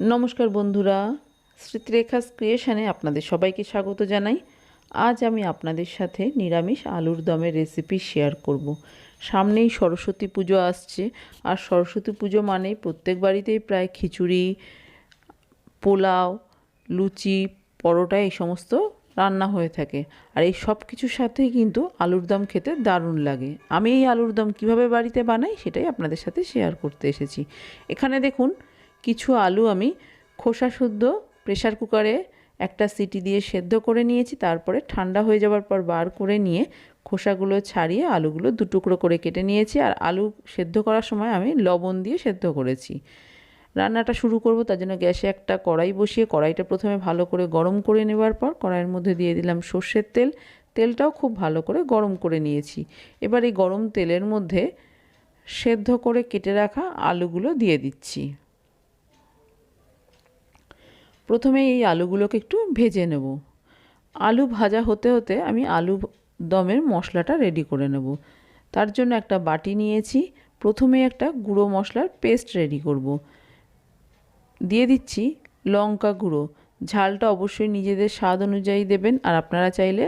নমস্কার বন্ধুরা, স্মৃতিরেখাস ক্রিয়েশনে আপনাদের সবাইকে স্বাগত জানাই। আজ আমি আপনাদের সাথে নিরামিষ আলুর দমের রেসিপি শেয়ার করব। সামনেই সরস্বতী পুজো আসছে, আর সরস্বতী পুজো মানে প্রত্যেক বাড়িতেই প্রায় খিচুড়ি, পোলাও, লুচি, পরোটা এই সমস্ত রান্না হয়ে থাকে। আর এই সব কিছুর সাথেই কিন্তু আলুর দম খেতে দারুণ লাগে। আমি এই আলুর দম কীভাবে বাড়িতে বানাই সেটাই আপনাদের সাথে শেয়ার করতে এসেছি। এখানে দেখুন কিছু আলু আমি খোসা শুদ্ধ প্রেশার কুকারে একটা সিটি দিয়ে সেদ্ধ করে নিয়েছি, তারপরে ঠান্ডা হয়ে যাওয়ার পর বার করে নিয়ে খোসাগুলো ছাড়িয়ে আলুগুলো দু টুকরো করে কেটে নিয়েছি। আর আলু সেদ্ধ করার সময় আমি লবণ দিয়ে সেদ্ধ করেছি। রান্নাটা শুরু করব, তার জন্য গ্যাসে একটা কড়াই বসিয়ে, কড়াইটা প্রথমে ভালো করে গরম করে নেবার পর কড়াইয়ের মধ্যে দিয়ে দিলাম সর্ষের তেল। তেলটাও খুব ভালো করে গরম করে নিয়েছি। এবার এই গরম তেলের মধ্যে সেদ্ধ করে কেটে রাখা আলুগুলো দিয়ে দিচ্ছি। প্রথমে এই আলুগুলোকে একটু ভেজে নেব। আলু ভাজা হতে হতে আমি আলু দমের মশলাটা রেডি করে নেব। তার জন্য একটা বাটি নিয়েছি। প্রথমে একটা গুঁড়ো মশলার পেস্ট রেডি করব। দিয়ে দিচ্ছি লঙ্কা গুঁড়ো। ঝালটা অবশ্যই নিজেদের স্বাদ অনুযায়ী দেবেন আর আপনারা চাইলে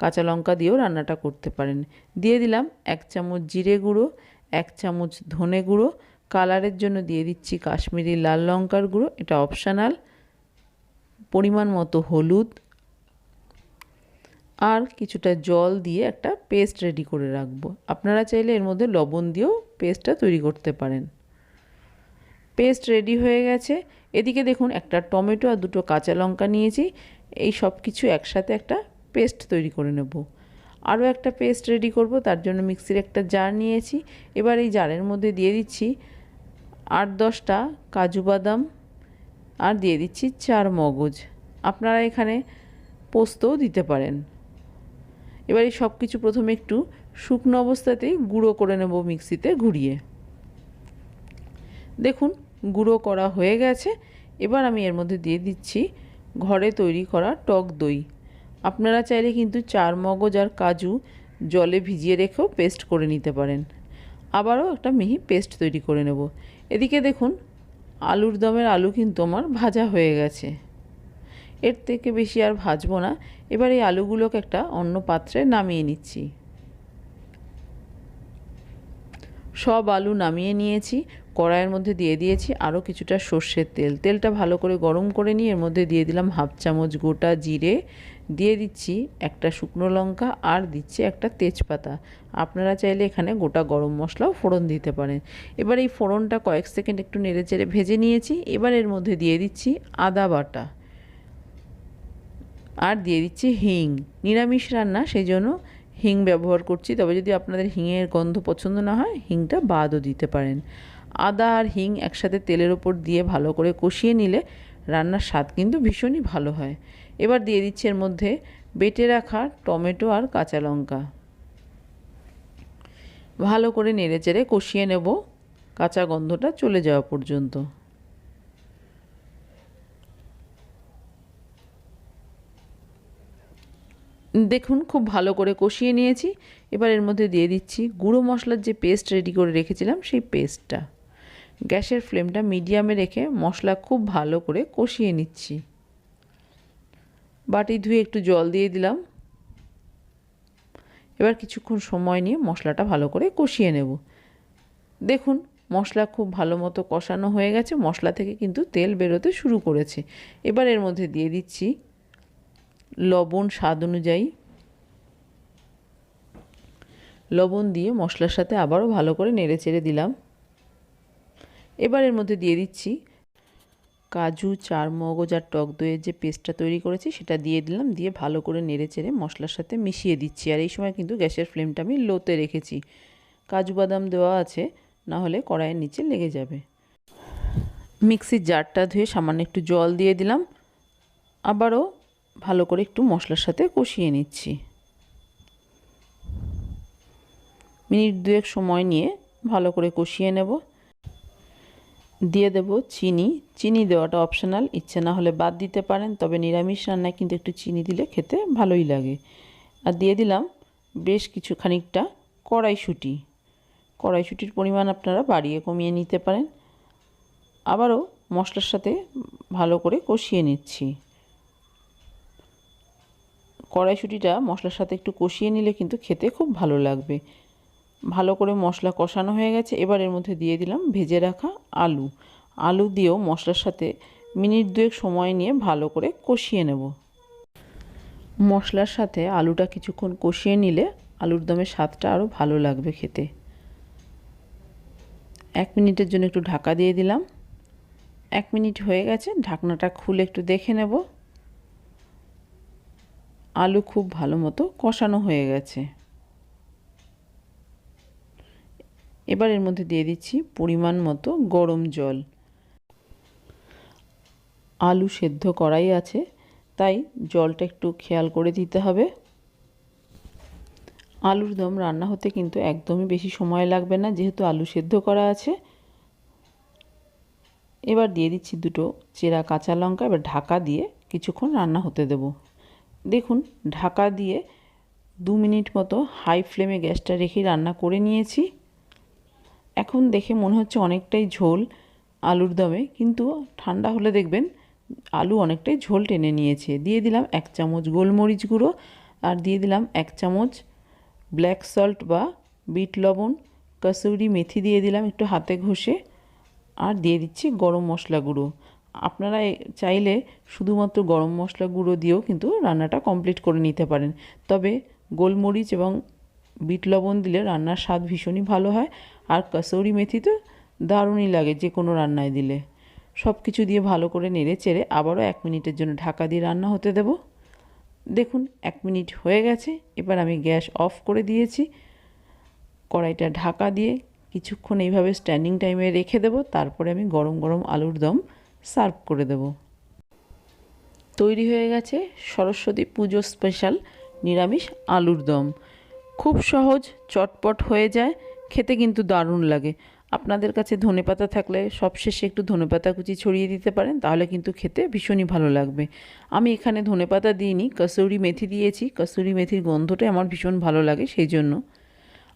কাঁচা লঙ্কা দিয়েও রান্নাটা করতে পারেন। দিয়ে দিলাম এক চামচ জিরে গুঁড়ো, এক চামচ ধনে গুঁড়ো। কালারের জন্য দিয়ে দিচ্ছি কাশ্মীরি লাল লঙ্কার গুঁড়ো, এটা অপশানাল পরিমাণ মতো হলুদ আর কিছুটা জল দিয়ে একটা পেস্ট রেডি করে রাখব। আপনারা চাইলে এর মধ্যে লবণ দিয়েও পেস্টটা তৈরি করতে পারেন। পেস্ট রেডি হয়ে গেছে। এদিকে দেখুন, একটা টমেটো আর দুটো কাঁচা লঙ্কা নিয়েছি। এই সব কিছু একসাথে একটা পেস্ট তৈরি করে নেব। আরও একটা পেস্ট রেডি করব, তার জন্য মিক্সির একটা জার নিয়েছি। এবার এই জারের মধ্যে দিয়ে দিচ্ছি আট দশটা কাজু বাদাম আর দিয়ে দিচ্ছি চার মগজ। আপনারা এখানে পোস্তও দিতে পারেন। এবার এই সব কিছু প্রথমে একটু শুকনো অবস্থাতেই গুঁড়ো করে নেব মিক্সিতে ঘুরিয়ে। দেখুন, গুঁড়ো করা হয়ে গেছে। এবার আমি এর মধ্যে দিয়ে দিচ্ছি ঘরে তৈরি করা টক দই। আপনারা চাইলে কিন্তু চার মগজ আর কাজু জলে ভিজিয়ে রেখেও পেস্ট করে নিতে পারেন। আবারও একটা মিহি পেস্ট তৈরি করে নেব। এদিকে দেখুন আলুর দমের আলু কিন্তু আমার ভাজা হয়ে গেছে। এর থেকে বেশি আর ভাজবো না। এবার এই আলুগুলোকে একটা অন্য পাত্রে নামিয়ে নিচ্ছি। সব আলু নামিয়ে নিয়েছি। কড়াইয়ের মধ্যে দিয়ে দিয়েছি আরও কিছুটা সর্ষের তেল। তেলটা ভালো করে গরম করে নিয়ে এর মধ্যে দিয়ে দিলাম হাফ চামচ গোটা জিরে দিয়ে দিচ্ছি একটা শুকনো লঙ্কা আর দিচ্ছি একটা তেজপাতা। আপনারা চাইলে এখানে গোটা গরম মশলাও ফোড়ন দিতে পারেন। এবার এই ফোড়নটা কয়েক সেকেন্ড একটু নেড়ে চেড়ে ভেজে নিয়েছি। এবার এর মধ্যে দিয়ে দিচ্ছি আদা বাটা। আর দিয়ে দিচ্ছি হিং। নিরামিষ রান্না সেই জন্য হিং ব্যবহার করছি। তবে যদি আপনাদের হিংয়ের গন্ধ পছন্দ না হয়, হিংটা বাদও দিতে পারেন। আদা আর হিং একসাথে তেলের ওপর দিয়ে ভালো করে কষিয়ে নিলে রান্নার স্বাদ কিন্তু ভীষণই ভালো হয়। এবার দিয়ে দিচ্ছি এর মধ্যে বেটে রাখা টমেটো আর কাঁচা লঙ্কা। ভালো করে নেড়ে চেড়ে কষিয়ে নেব। কাঁচা গন্ধটা চলে যাওয়া পর্যন্ত। দেখুন, খুব ভালো করে কষিয়ে নিয়েছি। এবার এর মধ্যে দিয়ে দিচ্ছি গুঁড়ো মশলার যে পেস্ট রেডি করে রেখেছিলাম, সেই পেস্টটা। গ্যাসের ফ্লেমটা মিডিয়ামে রেখে মশলা খুব ভালো করে কষিয়ে নিচ্ছি। বাটি ধুয়ে একটু জল দিয়ে দিলাম। এবার কিছুক্ষণ সময় নিয়ে মশলাটা ভালো করে কষিয়ে নেব। দেখুন, মশলা খুব ভালো মতো কষানো হয়ে গেছে, মশলা থেকে কিন্তু তেল বেরোতে শুরু করেছে। এবার এর মধ্যে দিয়ে দিচ্ছি লবণ স্বাদ অনুযায়ী। লবণ দিয়ে মশলার সাথে আবারও ভালো করে নেড়ে চেড়ে দিলাম। এবার এর মধ্যে দিয়ে দিচ্ছি কাজু চার মগজ আর টক দইয়ের যে পেস্টটা তৈরি করেছি, সেটা দিয়ে দিলাম, দিয়ে ভালো করে নেড়ে চেড়ে মশলার সাথে মিশিয়ে দিচ্ছি। আর এই সময় কিন্তু গ্যাসের ফ্লেমটা আমি লোতে রেখেছি। কাজু বাদাম দেওয়া আছে, না হলে কড়াইয়ের নিচে লেগে যাবে। মিক্সির জারটা ধুয়ে সামান্য একটু জল দিয়ে দিলাম। আবারও ভালো করে একটু মশলার সাথে কষিয়ে নিচ্ছি। মিনিট দুয়েক সময় নিয়ে ভালো করে কষিয়ে নেব। দিয়ে দেব চিনি। চিনি দেওয়াটা অপশনাল ইচ্ছে না হলে বাদ দিতে পারেন, তবে নিরামিষ রান্নায় কিন্তু একটু চিনি দিলে খেতে ভালোই লাগে। আর দিয়ে দিলাম বেশ কিছু খানিকটা কড়াইশুঁটি। কড়াইশুঁটির পরিমাণ আপনারা বাড়িয়ে কমিয়ে নিতে পারেন। আবারও মশলার সাথে ভালো করে কষিয়ে নিচ্ছি। কড়াইশুঁটিটা মশলার সাথে একটু কষিয়ে নিলে কিন্তু খেতে খুব ভালো লাগবে। ভালো করে মশলা কষানো হয়ে গেছে। এবার এর মধ্যে দিয়ে দিলাম ভেজে রাখা আলু। আলু দিয়েও মশলার সাথে মিনিট দুয়েক সময় নিয়ে ভালো করে কষিয়ে নেব। মশলার সাথে আলুটা কিছুক্ষণ কষিয়ে নিলে আলুর দমের স্বাদটা আরও ভালো লাগবে খেতে। এক মিনিটের জন্য একটু ঢাকা দিয়ে দিলাম। এক মিনিট হয়ে গেছে, ঢাকনাটা খুলে একটু দেখে নেব। আলু খুব ভালো মতো কষানো হয়ে গেছে। এবার এর মধ্যে দিয়ে দিচ্ছি পরিমাণ মতো গরম জল। আলু সেদ্ধ করাই আছে, তাই জলটা একটু খেয়াল করে দিতে হবে। আলুর দম রান্না হতে কিন্তু একদমই বেশি সময় লাগবে না, যেহেতু আলু সেদ্ধ করা আছে। এবার দিয়ে দিচ্ছি দুটো চেরা কাঁচা লঙ্কা, এবার ঢাকা দিয়ে কিছুক্ষণ রান্না হতে দেব। দেখুন, ঢাকা দিয়ে দু মিনিট মতো হাই ফ্লেমে গ্যাসটা রেখে রান্না করে নিয়েছি। এখন দেখে মনে হচ্ছে অনেকটাই ঝোল আলুর দমে, কিন্তু ঠান্ডা হলে দেখবেন আলু অনেকটাই ঝোল টেনে নিয়েছে। দিয়ে দিলাম এক চামচ গোলমরিচ গুঁড়ো আর দিয়ে দিলাম এক চামচ ব্ল্যাক সল্ট বা বিট লবণ, কসুরি মেথি দিয়ে দিলাম একটু হাতে ঘষে আর দিয়ে দিচ্ছি গরম মশলা গুঁড়ো। আপনারা চাইলে শুধুমাত্র গরম মশলা গুঁড়ো দিয়েও কিন্তু রান্নাটা কমপ্লিট করে নিতে পারেন। তবে গোলমরিচ এবং বিট লবণ দিলে রান্নার স্বাদ ভীষণই ভালো হয়। আর কসৌরি মেথি তো দারুণই লাগে যে কোনো রান্নায় দিলে। সব কিছু দিয়ে ভালো করে নেড়ে চেড়ে আবারও এক মিনিটের জন্য ঢাকা দিয়ে রান্না হতে দেব। দেখুন, এক মিনিট হয়ে গেছে, এবার আমি গ্যাস অফ করে দিয়েছি। কড়াইটা ঢাকা দিয়ে কিছুক্ষণ এইভাবে স্ট্যান্ডিং টাইমে রেখে দেব। তারপরে আমি গরম গরম আলুর দম সার্ভ করে দেব। তৈরি হয়ে গেছে সরস্বতী পুজো স্পেশাল নিরামিষ আলুর দম। খুব সহজ, চটপট হয়ে যায়। খেতে কিন্তু দারুণ লাগে। আপনাদের কাছে ধনে পাতা থাকলে সবশেষে একটু ধনে পাতা কুচি ছড়িয়ে দিতে পারেন, তাহলে কিন্তু খেতে ভীষণই ভালো লাগবে। আমি এখানে ধনে ধনেপাতা দিইনি, কসুরি মেথি দিয়েছি। কসুরি মেথির গন্ধটা আমার ভীষণ ভালো লাগে, সেই জন্য।